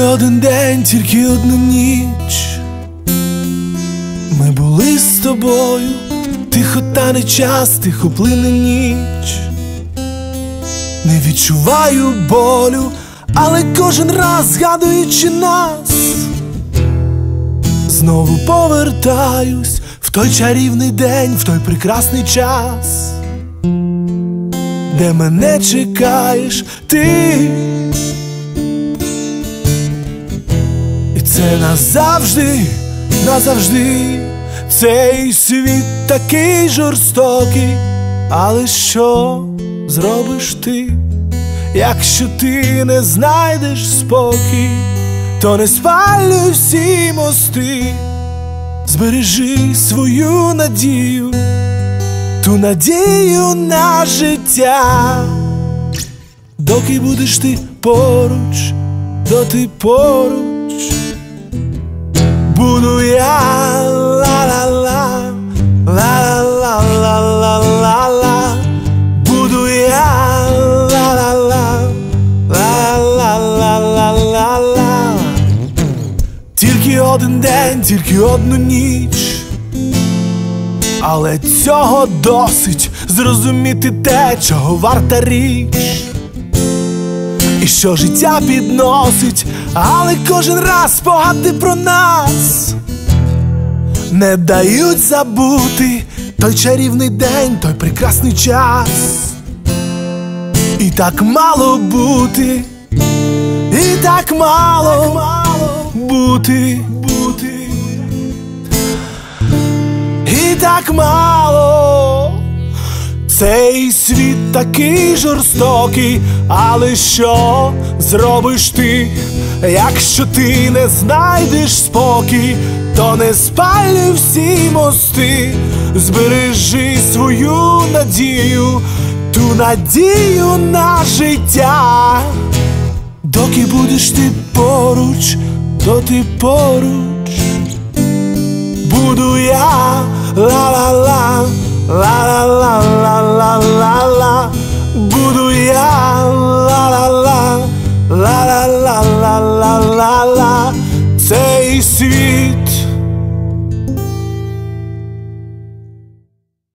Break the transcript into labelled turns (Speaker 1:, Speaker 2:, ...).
Speaker 1: один день, тільки одну ніч. Ми були з тобою, тихо та не час, тихо плине ніч. Не відчуваю болю, але кожен раз згадуючи нас, знову повертаюсь в той чарівний день, в той прекрасний час, де мене чекаєш ти. Це назавжди, назавжди, цей світ такий жорстокий, але що зробиш ти, якщо ти не знайдеш спокій, то не спалюй всі мости, збережи свою надію, ту надію на життя, доки будеш ти поруч, доти поруч. Один день, тільки одну ніч. Але цього досить зрозуміти те, чого варта річ. І що життя підносить, але кожен раз спогади про нас не дають забути той чарівний день, той прекрасний час. І так мало бути, і так мало, бути, бути, і так мало. Цей світ такий жорстокий, але що зробиш ти, якщо ти не знайдеш спокій, то не спалюй всі мости, збережи свою надію, ту надію на життя, доки будеш ти поруч, to ti poruč Budu ja la la la la la la la la la la Budu ja la la la la la la la la la